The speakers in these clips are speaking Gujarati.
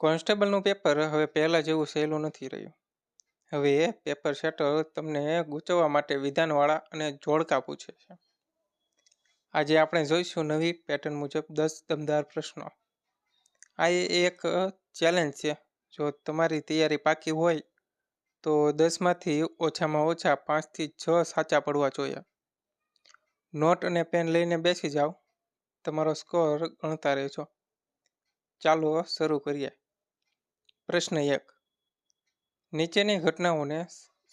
કોન્સ્ટેબલનું પેપર હવે પહેલાં જેવું સહેલું નથી રહ્યું. હવે પેપર સેટર તમને ગૂંચવવા માટે વિધાનવાળા અને જોડકા પૂછે છે. આજે આપણે જોઈશું નવી પેટર્ન મુજબ દસ દમદાર પ્રશ્નો. આ એક ચેલેન્જ છે. જો તમારી તૈયારી પાકી હોય, તો દસમાંથી ઓછામાં ઓછા પાંચથી છ સાચા પડવા જોઈએ. નોટ અને પેન લઈને બેસી જાઓ. તમારો સ્કોર ગણતા રહેજો. ચાલો શરૂ કરીએ. પ્રશ્ન એક. નીચેની ઘટનાઓને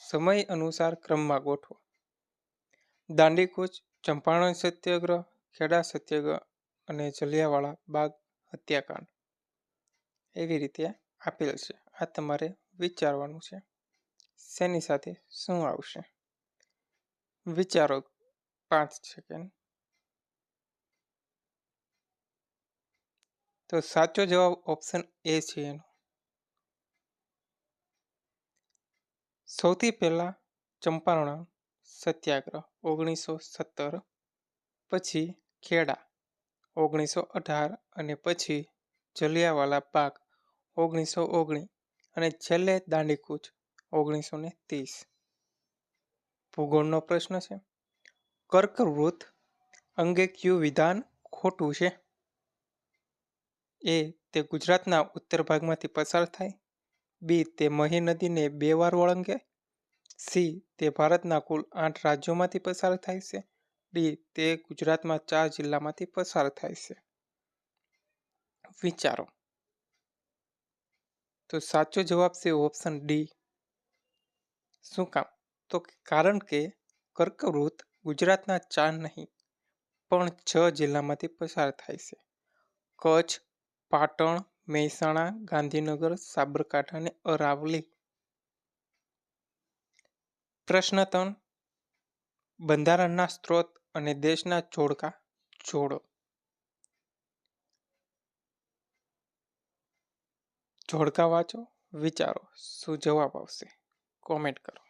સમય અનુસાર ક્રમમાં ગોઠવો. દાંડીકૂચ, ચંપારણ સત્યાગ્રહ, ખેડા સત્યાગ્રહ અને જલિયાવાળા બાગ હત્યાકાંડ. એવી રીતે આપેલ છે. આ તમારે વિચારવાનું છે. શેની સાથે શું આવશે? વિચારો પાંચ સેકન્ડ તો સાચો જવાબ ઓપ્શન એ છે એનો. સૌથી પહેલાં ચંપારણ સત્યાગ્રહ ઓગણીસો સત્તર, પછી ખેડા ઓગણીસો અઢાર અને પછી જલિયાવાલા બાગ ઓગણીસો ઓગણીસ અને છેલ્લે દાંડીકૂચ ઓગણીસો ને ત્રીસ. ભૂગોળનો પ્રશ્ન છે, કર્કવૃત અંગે કયું વિધાન ખોટું છે? એ તે ગુજરાતના ઉત્તર ભાગમાંથી પસાર થાય બી તે મહી નદીને બે વાર ઓળંગે સી તે ભારતના કુલ આઠ રાજ્યોમાંથી પસાર થાય છે, ડી તે ગુજરાતમાં ચાર જિલ્લામાંથી પસાર થાય છે. વિચારો. તો સાચો જવાબ છે ઓપ્શન ડી. શું કામ? તો કારણ કે કર્કવૃત ગુજરાતના ચાર નહીં, પણ છ જિલ્લામાંથી પસાર થાય છે. કચ્છ, પાટણ મહેસાણા, ગાંધીનગર, સાબરકાંઠા અને અરાવલી. પ્રશ્ન ત્રણ. બંધારણના સ્ત્રોત અને દેશના જોડકા જોડો. જોડકા વાંચો, વિચારો, શું જવાબ આવશે? કોમેન્ટ કરો.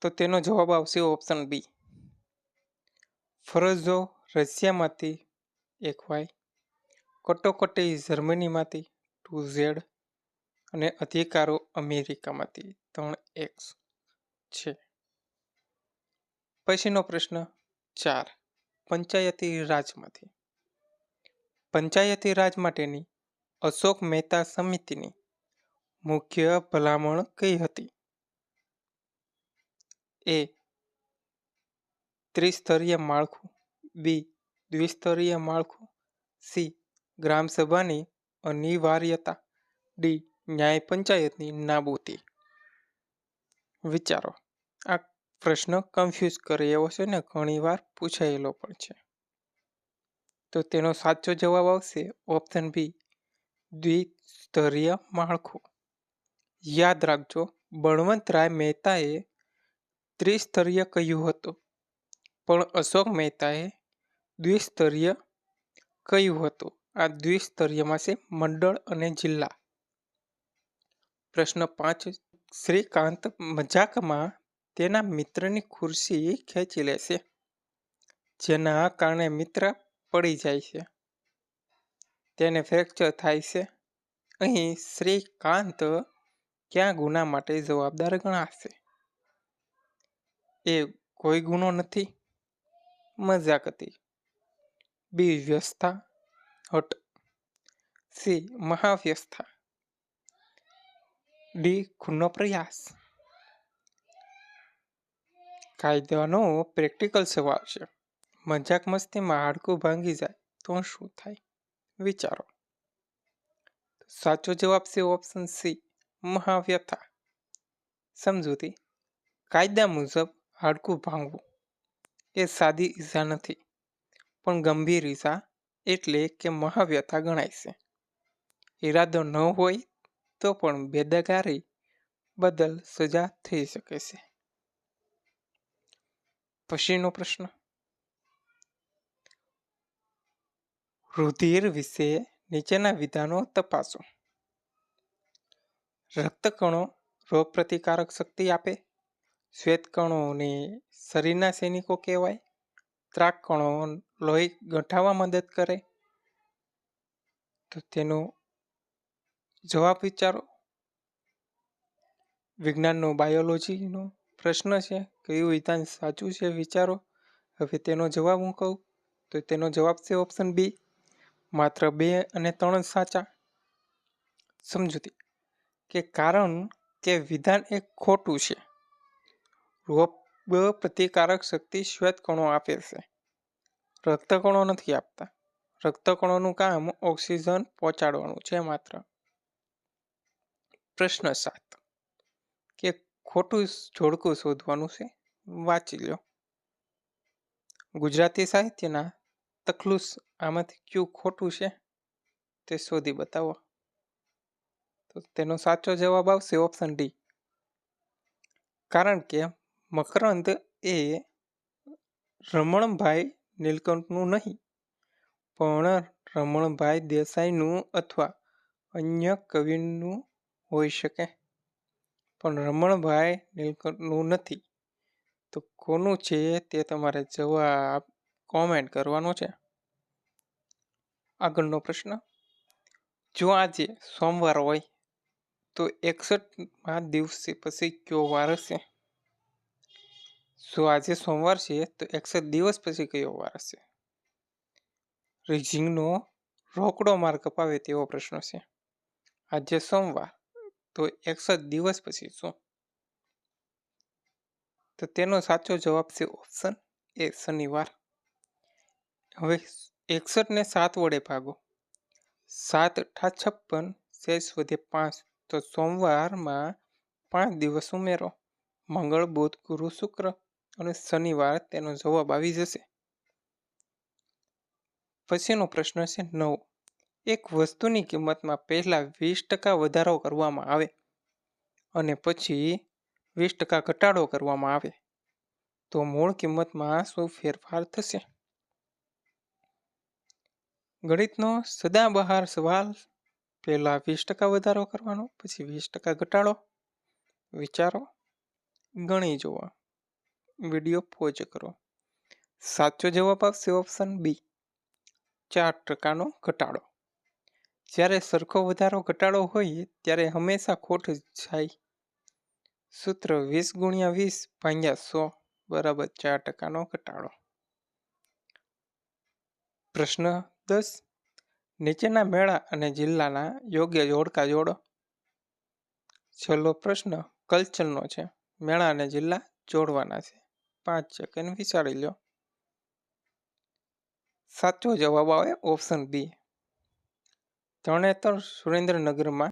તો તેનો જવાબ આવશે ઓપ્શન બી ફરજો રશિયામાંથી એક વાય કટોકટી જર્મનીમાંથી ટુ ઝેડ અને અધિકારો અમેરિકામાંથી ત્રણ એક્સ છે. પછીનો પ્રશ્ન ચાર, પંચાયતી રાજમાંથી. પંચાયતી રાજ માટેની અશોક મહેતા સમિતિની મુખ્ય ભલામણ કઈ હતી? એ, ત્રિસ્તરીય માળખું બી દ્વિસ્તરીય માળખું, સી ગ્રામસભાની અનિવાર્યતા, ડી ન્યાય પંચાયતની નાબૂદી. વિચારો, આ પ્રશ્ન કન્ફ્યુઝ કરે એવો છે ને ઘણીવાર પૂછાયેલો પણ છે. તો તેનો સાચો જવાબ આવશે ઓપ્શન બી દ્વિસ્તરીય માળખું. યાદ રાખજો, બળવંતરાય મહેતાએ ત્રિસ્તરીય કહ્યું હતું, પણ અશોક મહેતાએ દ્વિસ્તરીય કયું હતું. આ દ્વિસ્તરીયમાં છે મંડળ અને જિલ્લા. પ્રશ્ન પાંચ. શ્રીકાંત મજાકમાં તેના મિત્રની ખુરશી ખેંચી લે છે. જેના કારણે મિત્ર પડી જાય છે. તેને ફ્રેક્ચર થાય છે. અહીં શ્રીકાંત ક્યાં ગુના માટે જવાબદાર ગણાશે? એ કોઈ ગુનો નથી. મજાક હતી. બી વ્યસ્થા હટ સી. મહાવ્યસ્થા. ડી. ખૂનનો પ્રયાસ કાયદાનો પ્રેક્ટિકલ સવાલ છે. મજાક મસ્તીમાં હાડકું ભાંગી જાય તો શું થાય? વિચારો. સાચો જવાબ છે ઓપ્શન સી. મહાવ્યથા. સમજૂતી. કાયદા મુજબ હાડકું ભાંગવું એ સાદી ઈજા નથી. પણ ગંભીર ઈજા એટલે કે મહાવ્યથા ગણાય છે. ઈરાદો ન હોય તો પણ બેદગારી બદલ સજા થઈ શકે છે. પછીનો પ્રશ્ન. રુધિર વિશે નીચેના વિધાનો તપાસો. રક્તકણો રોગપ્રતિકારક શક્તિ આપે. શ્વેતકણોને શરીરના સૈનિકો કહેવાય. ત્રાક કણો લોહી ગંઠાવવા મદદ કરે? તો તેનો જવાબ વિચારો. વિજ્ઞાનનો બાયોલોજીનો પ્રશ્ન છે, કયું વિધાન સાચું છે વિચારો. હવે તેનો જવાબ હું કહું, તો તેનો જવાબ છે ઓપ્શન બી માત્ર બે અને ત્રણ સાચા. સમજૂતી, કે કારણ કે વિધાન એક ખોટું છે. રોગ પ્રતિકારક શક્તિ શ્વેતકણો આપે છે. રક્તકણો નથી આપતા. રક્તકણોનું કામ ઓક્સિજન પહોંચાડવાનું છે માત્ર. પ્રશ્ન સાત. કે ખોટું જોડકું શોધવાનું છે? વાંચી લો ગુજરાતી સાહિત્યના તખલુસ આમાંથી કયું ખોટું છે? તે શોધી બતાવો. તો તેનો સાચો જવાબ આવશે ઓપ્શન ડી. કારણ કે મકરંદ એ રમણભાઈ નીલકંઠનું નહીં, પણ રમણભાઈ દેસાઈનું અથવા અન્ય કવિનું હોઈ શકે. પણ રમણભાઈ નીલકંઠનું નથી. તો કોનું છે તે તમારે જવાબ કોમેન્ટ કરવાનો છે. આગળનો પ્રશ્ન. જો આજે સોમવાર હોય, તો એકસઠમાં દિવસે પછી કયો વાર હશે? જો આજે સોમવાર છે? તો એકસઠ દિવસ પછી કયો વાર હશે? રીઝિંગનો રોકડો માર્ક અપાવે તેવો પ્રશ્ન છે. આજે સોમવાર, તો એકસઠ દિવસ પછી શું? તો તેનો સાચો જવાબ છે ઓપ્શન એ શનિવાર. હવે એકસઠ ને સાત વડે ભાગો. સાત અઠા છપ્પન શેષ વધે પાંચ. તો સોમવારમાં પાંચ દિવસ ઉમેરો. મંગળ, બુધ, ગુરુ, શુક્ર અને શનિવાર તેનો જવાબ આવી જશે. પછીનો પ્રશ્ન છે નવ. એક વસ્તુની કિંમતમાં પહેલાં વીસ ટકા વધારો કરવામાં આવે અને પછી વીસ ટકા ઘટાડો કરવામાં આવે. તો મૂળ કિંમતમાં શું ફેરફાર થશે? ગણિતનો સદાબહાર સવાલ, પહેલાં વીસ ટકા વધારો કરવાનો, પછી વીસ ટકા ઘટાડો. વિચારો, ગણી જુઓ. વીડિયો પોઝ કરો. સાચો જવાબ આવશે ઓપ્શન બી ચાર ટકાનો ઘટાડો. જ્યારે સરખો વધારો ઘટાડો હોય, ત્યારે હંમેશા ખોટ જાય. સૂત્ર વીસ ગુણ્યા વીસ ભાગ્યા સો બરાબર ચાર ટકાનો ઘટાડો. પ્રશ્ન દસ. નીચેના મેળા અને જિલ્લાના યોગ્ય જોડકા જોડો. છેલ્લો પ્રશ્ન કલ્ચરનો છે. મેળા અને જિલ્લા જોડવાના છે. પાંચ સેકન્ડ વિચારી લો. સાચો જવાબ આવે ઓપ્શન બી. તરણેતર સુરેન્દ્રનગરમાં